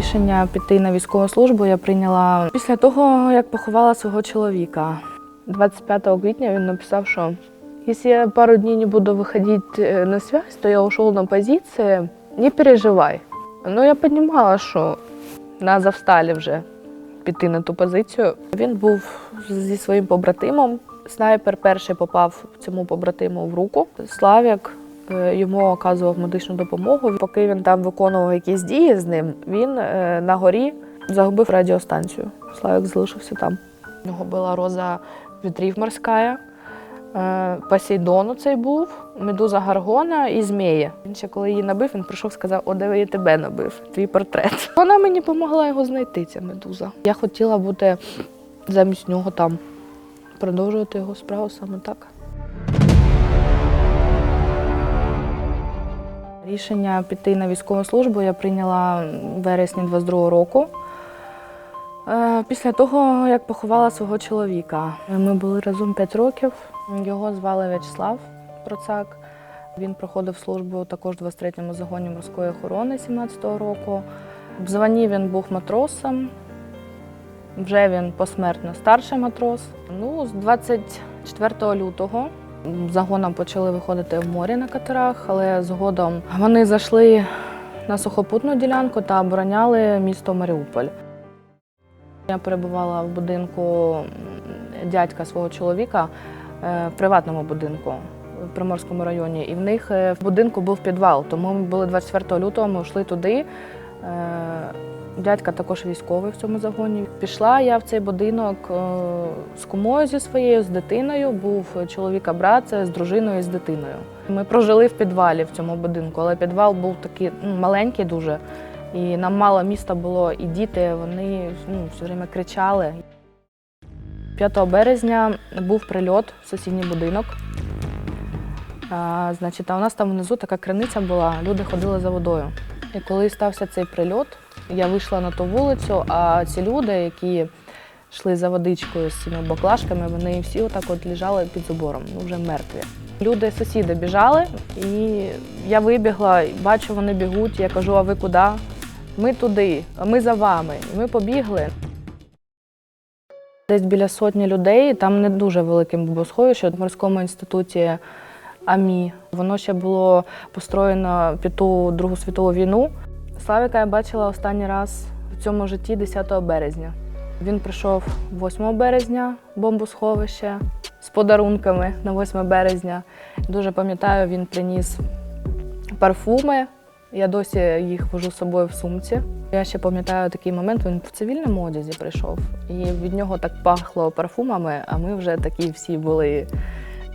Рішення піти на військову службу я прийняла після того, як поховала свого чоловіка. 25 квітня він написав, що якщо я пару днів не буду виходити е, на связь, то я ушел на позиції, не переживай. Ну, я розуміла, що на завсталі вже піти на ту позицію. Він був зі своїм побратимом. Снайпер перший попав цьому побратиму в руку. Славік е, йому оказував медичну допомогу. Поки він там виконував якісь дії з ним, він е, на горі загубив радіостанцію. Славік залишився там. У нього була роза вітрів морська. е, Посейдон цей був, медуза Гаргона і змії. Він ще коли її набив, він прийшов і сказав, о, де я тебе набив, твій портрет. Вона мені допомогла його знайти, ця медуза. Я хотіла бути замість нього там, продовжувати його справу саме так. Рішення піти на військову службу я прийняла в вересні 22 року. Е, Після того, як поховала свого чоловіка, ми були разом 5 років. Його звали В'ячеслав Процак. Він проходив службу також в 23-му загоні морської охорони 17-го року. В званні він був матросом. Вже він посмертно старший матрос. Ну, з 24 лютого загоном почали виходити в море на катерах, але згодом вони зайшли на сухопутну ділянку та обороняли місто Маріуполь. Я перебувала в будинку дядька свого чоловіка е, в приватному будинку в Приморському районі. І в них е, в будинку був підвал. Тому ми були 24 лютого, ми йшли туди. Дядька також військовий в цьому загоні. Пішла я в цей будинок е, з кумою зі своєю, з дитиною. Був чоловіка брат з дружиною і з дитиною. Ми прожили в підвалі в цьому будинку, але підвал був такий ну, маленький дуже. І нам мало міста було, і діти вони ну, все время кричали. 5 березня був прильот в сусідній будинок. А, значить, а у нас там внизу така криниця була, люди ходили за водою. І коли стався цей прильот, я вийшла на ту вулицю, а ці люди, які йшли за водичкою з цими баклажками, вони всі отак от лежали під забором, ну вже мертві. Люди, сусіди біжали, і я вибігла, бачу, вони бігуть. Я кажу, а ви куди? Ми туди, а ми за вами. І ми побігли. Десь біля сотні людей, там не дуже великим бомбосховище в морському інституті АМІ. Воно ще було построєно під ту Другу світову війну. Славіка я бачила останній раз в цьому житті 10 березня. Він прийшов 8 березня бомбосховище з подарунками на 8 березня. Дуже пам'ятаю, він приніс парфуми. Я досі їх вожу з собою в сумці. Я ще пам'ятаю такий момент, він в цивільному одязі прийшов, і від нього так пахло парфумами, а ми вже такі всі були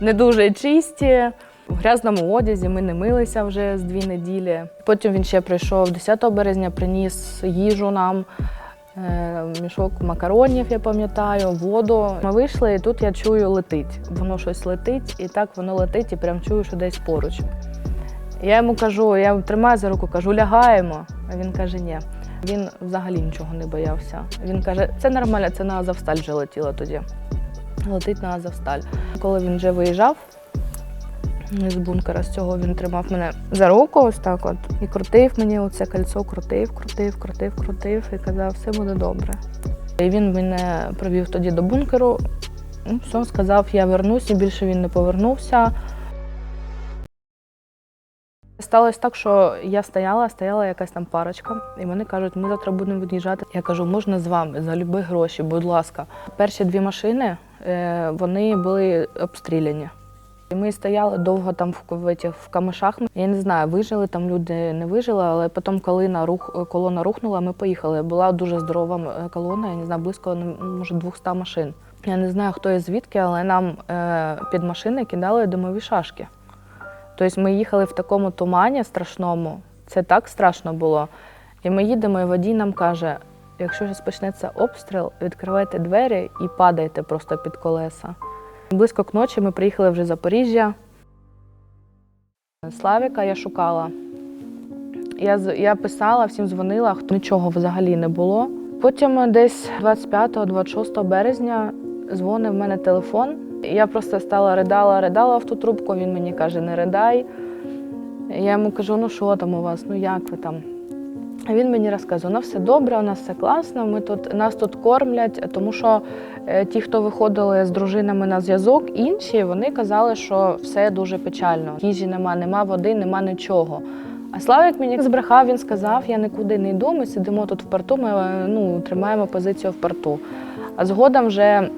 не дуже чисті. В грязному одязі ми не милися вже з дві неділі. Потім він ще прийшов 10 березня, приніс їжу нам, е, мішок макаронів, я пам'ятаю, воду. Ми вийшли, і тут я чую летить. Воно щось летить, і так воно летить, і прям чую, що десь поруч. Я йому кажу, я тримаю за руку, кажу, лягаємо. А він каже, ні. Він взагалі нічого не боявся. Він каже, це нормально, це на Азовсталь вже летіло тоді. Летить на Азовсталь. Коли він вже виїжджав з бункера, з цього він тримав мене за руку, ось так от, і крутив мені оце кольцо, крутив, крутив, крутив, крутив і казав, все буде добре. І він мене провів тоді до бункеру. Ну, все, сказав, я вернусь, і більше він не повернувся. Сталося так, що я стояла, стояла якась там парочка, і вони кажуть, ми завтра будемо від'їжджати. Я кажу, можна з вами за любі гроші, будь ласка. Перші дві машини е, вони були обстріляні. Ми стояли довго там в, в, камишах. Я не знаю, вижили там люди, не вижили, але потім, коли на рух, колона рухнула, ми поїхали. Була дуже здорова е, колона, я не знаю, близько ну, може 200 машин. Я не знаю, хто і звідки, але нам е, під машини кидали димові шашки. Тобто ми їхали в такому тумані страшному, це так страшно було. І ми їдемо, і водій нам каже: якщо зараз почнеться обстріл, відкривайте двері і падайте просто під колеса. Близько к ночі ми приїхали вже в Запоріжжя. Славіка я шукала. Я, я писала, всім дзвонила, нічого взагалі не було. Потім десь 25-26 березня дзвонив в мене телефон. Я просто стала ридала, ридала в ту трубку. Він мені каже, не ридай. Я йому кажу, ну що там у вас, ну як ви там? Він мені розказував, ну все добре, у нас все класно, ми тут, нас тут кормлять, тому що е, ті, хто виходили з дружинами на зв'язок, інші вони казали, що все дуже печально. Їжі нема, нема води, нема нічого. А Славік мені збрехав, він сказав, я нікуди не йду, ми сидимо тут в порту, ми ну, тримаємо позицію в порту. А згодом вже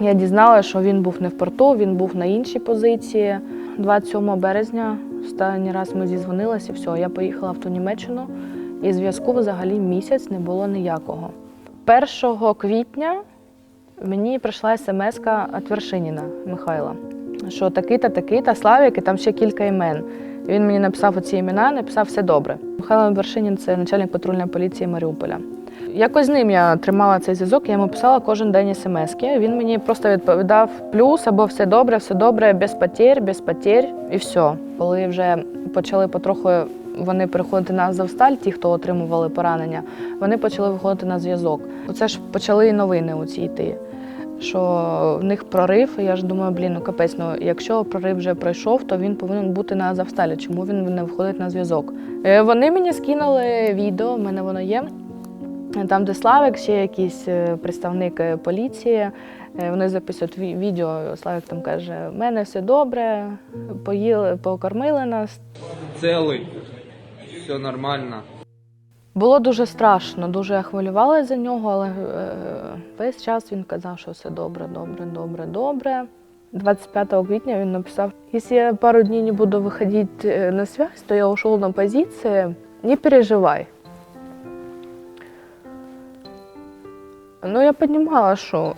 я дізналася, що він був не в порту, він був на іншій позиції. 27 березня останній раз ми зізвонилися, і все, я поїхала в ту Німеччину, і зв'язку взагалі місяць не було ніякого. 1 квітня мені прийшла смс від Вершиніна Михайла, що такий-то, такий-то Славік, і там ще кілька імен. Він мені написав оці імена, написав все добре. Михайло Вершинін це начальник патрульної поліції Маріуполя. Якось з ним я тримала цей зв'язок, я йому писала кожен день смски. Він мені просто відповідав плюс або все добре, все добре, без потерь, без потерь і все. Коли вже почали потроху вони переходити на Азовсталь, ті, хто отримували поранення, вони почали виходити на зв'язок. Оце ж почали і новини у ці йти. Що в них прорив, я ж думаю, блін, ну капець, ну якщо прорив вже пройшов, то він повинен бути на Азовсталі. Чому він не виходить на зв'язок? Е, Вони мені скинули відео, в мене воно є. Там, де Славик, ще якийсь е, представник е, поліції. Е, Вони записують відео. Славик там каже: в мене все добре, поїли, покормили нас. целый, все нормально. Було дуже страшно, дуже я хвилювалася за нього, але е, весь час він казав, що все добре, добре, добре, добре. 25 квітня він написав: якщо я пару днів не буду виходити е, на связь, то я ушел на позиції, не переживай. Ну, я розуміла, що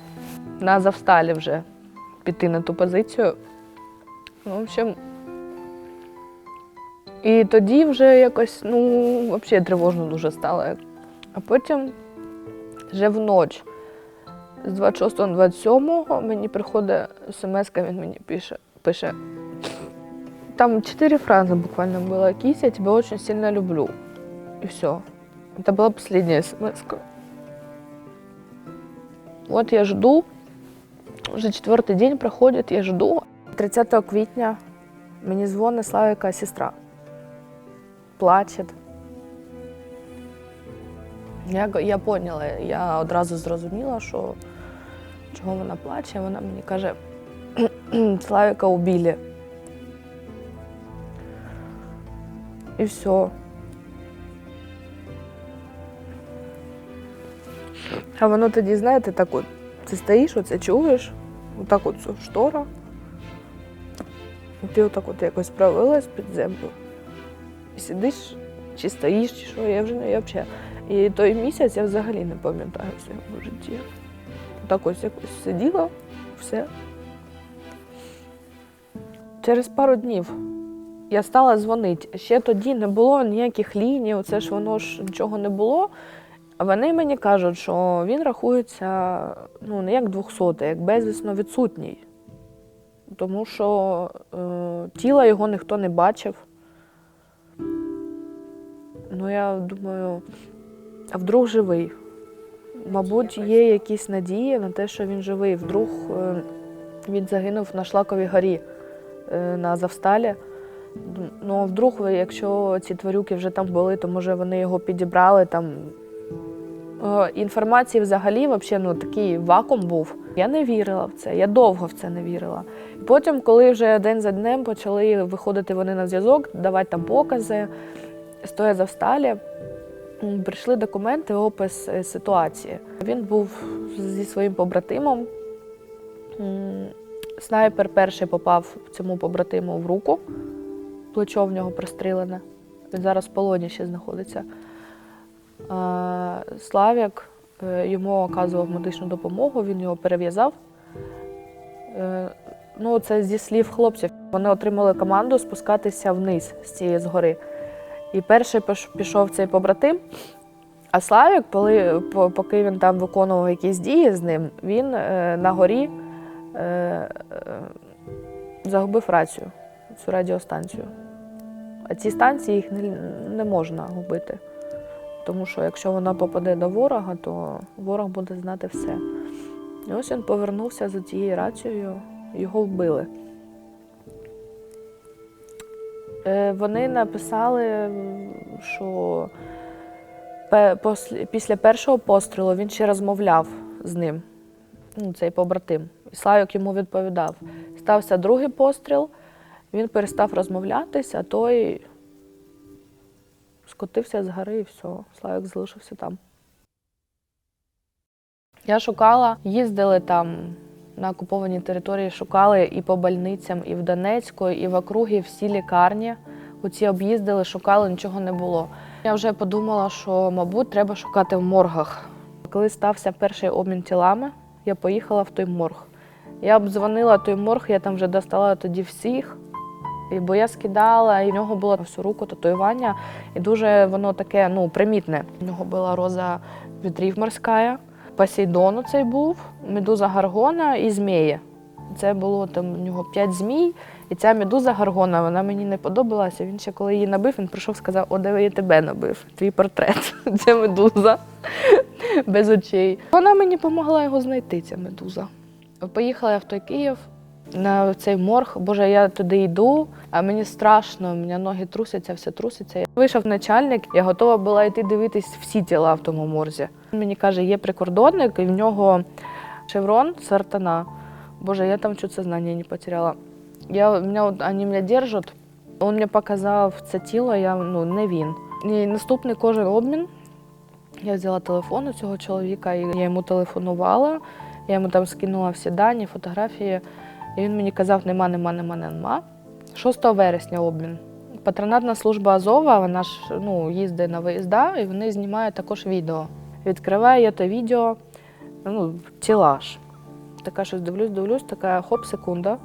на завсталі вже піти на ту позицію. Ну, в общем, і тоді вже якось, ну, взагалі тривожно дуже стало. А потім вже вночі, з 26 на 27 мені приходить смс, він мені пише, пише. Там чотири фрази буквально було. Кись, я тебе очень сильно люблю. І все. Это была последняя смс. Вот я жду. Вже четвертий день проходить, я жду. 30 квітня мені дзвонить Славіка сестра плаче. Я, я поняла, я одразу зрозуміла, що чого вона плаче. Вона мені каже, Славіка убили. І все. А воно тоді, знаєте, так от, ти стоїш, оце чуєш, отак от штора. І ти отак от якось провелась під землю. Сидиш, чи стоїш, чи що, я вже не я взагалі. І той місяць я взагалі не пам'ятаю в житті. Так ось якось сиділа, все. Через пару днів я стала дзвонити. Ще тоді не було ніяких ліній, оце ж воно ж нічого не було. Вони мені кажуть, що він рахується ну, не як 200, як безвісно відсутній. Тому що е, тіла його ніхто не бачив. Ну, я думаю, а вдруг живий. Мабуть, є якісь надії на те, що він живий. Вдруг е, він загинув на Шлаковій горі е, на Завсталі. Ну, вдруг, якщо ці тварюки вже там були, то може вони його підібрали там. Е, Інформації взагалі, взагалі, ну, такий вакуум був. Я не вірила в це, я довго в це не вірила. Потім, коли вже день за днем почали виходити вони на зв'язок, давати там покази, стоя за всталі, прийшли документи, опис е, ситуації. Він був зі своїм побратимом. Снайпер перший попав цьому побратиму в руку, плечо в нього прострілене. Він зараз в полоні ще знаходиться. А, Славік е, йому оказував медичну допомогу, він його перев'язав. Е, Ну, це зі слів хлопців. Вони отримали команду спускатися вниз з цієї згори. І перший пішов цей побратим. А Славік, поки він там виконував якісь дії з ним, він е, на горі е, е, загубив рацію, цю радіостанцію. А ці станції їх не, не можна губити. Тому що якщо вона попаде до ворога, то ворог буде знати все. І ось він повернувся за цією рацією, його вбили. Вони написали, що Після першого пострілу він ще розмовляв з ним, ну, цей побратим. І Славік йому відповідав. Стався другий постріл, він перестав розмовлятися, а той скотився з гори і все. Славік залишився там. Я шукала, їздили там на окупованій території, шукали і по больницям, і в Донецьку, і в округі всі лікарні. Оці об'їздили, шукали, нічого не було. Я вже подумала, що, мабуть, треба шукати в моргах. Коли стався перший обмін тілами, я поїхала в той морг. Я обдзвонила той морг, я там вже достала тоді всіх. Бо я скидала, і в нього було всю руку татуювання, і дуже воно таке ну, примітне. У нього була роза вітрів морська, Посейдон цей був, медуза гаргона і змії. Це було там у нього п'ять змій, і ця медуза гаргона, вона мені не подобалася. Він ще коли її набив, він прийшов і сказав, о, диви, я тебе набив, твій портрет. Це медуза без очей. Вона мені допомогла його знайти, ця медуза. Поїхала я в той Київ на цей морг. Боже, я туди йду, а мені страшно, у мене ноги трусяться, все труситься. Вийшов начальник, я готова була йти дивитись всі тіла в тому морзі. Він мені каже, є прикордонник, і в нього шеврон сартана. Боже, я там чуть сознание не потеряла. Я, меня, от- они мене держать. Он мені показав це тіло, я ну не він. І наступний кожен обмін. Я взяла телефон у цього чоловіка, і я йому телефонувала. Я йому там скинула всі дані, фотографії. І він мені казав: нема, нема, нема, нема. 6 вересня обмін. Патронатна служба Азова, вона ж ну, їздить на виїзда, і вони знімають також відео. Відкриваю я те відео, ну, тіла ж. Така щось дивлюсь, дивлюсь, така хоп, секунда.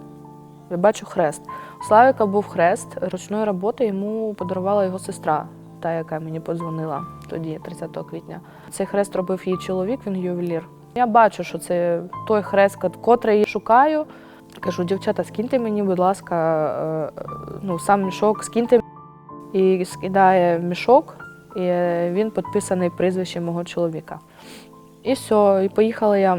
Я бачу хрест. У Славіка був хрест ручної роботи, йому подарувала його сестра, та, яка мені подзвонила тоді, 30 квітня. Цей хрест робив її чоловік, він ювелір. Я бачу, що це той хрест, котрий я шукаю. Кажу, дівчата, скиньте мені, будь ласка, е, ну, сам мішок, скиньте. І скидає мішок, і він підписаний прізвищем мого чоловіка. І все, і поїхала я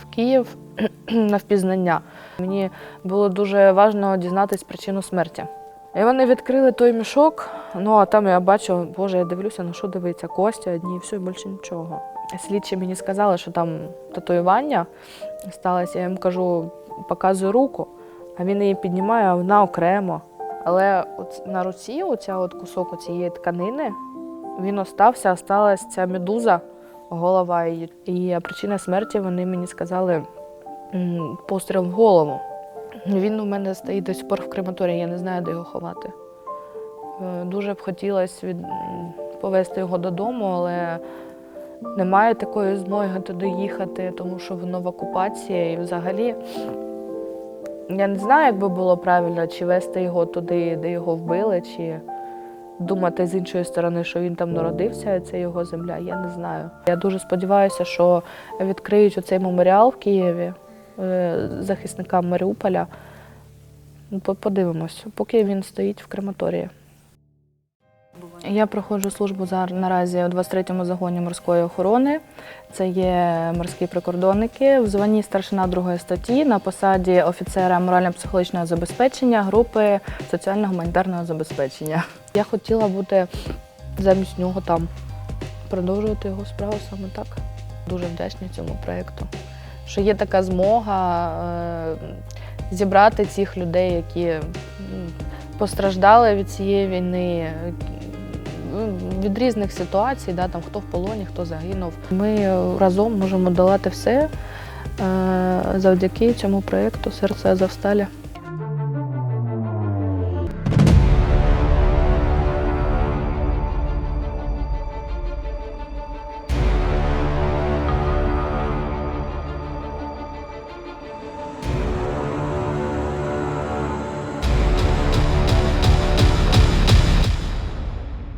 в Київ на впізнання. Мені було дуже важливо дізнатися причину смерті. І вони відкрили той мішок, ну а там я бачу, боже, я дивлюся, на що дивиться, костя одні, все, і більше нічого. Слідчі мені сказали, що там татуювання сталося. Я їм кажу, показую руку, а він її піднімає, а вона окремо. Але от на руці, оця от кусок цієї тканини, він остався, осталась ця медуза, голова її. І причина смерті вони мені сказали постріл в голову. Він у мене стоїть до сих пор в крематорії, я не знаю, де його ховати. Е, Дуже б хотілося від... повезти його додому, але немає такої змоги туди їхати, тому що воно в окупації. І взагалі я не знаю, як би було правильно, чи везти його туди, де його вбили, чи думати з іншої сторони, що він там народився, це його земля. Я не знаю. Я дуже сподіваюся, що відкриють оцей меморіал в Києві е, захисникам Маріуполя. Ну, Подивимось, поки він стоїть в крематорії. Я проходжу службу за- наразі у 23-му загоні морської охорони. Це є морські прикордонники в званні старшина другої статті на посаді офіцера морально-психологічного забезпечення групи соціально-гуманітарного забезпечення. Я хотіла бути замість нього там, продовжувати його справу саме так. Дуже вдячна цьому проєкту, що є така змога е, зібрати цих людей, які постраждали від цієї війни. Від різних ситуацій, да, там, хто в полоні, хто загинув. Ми е, разом можемо долати все е, завдяки цьому проєкту Серце Азовсталі.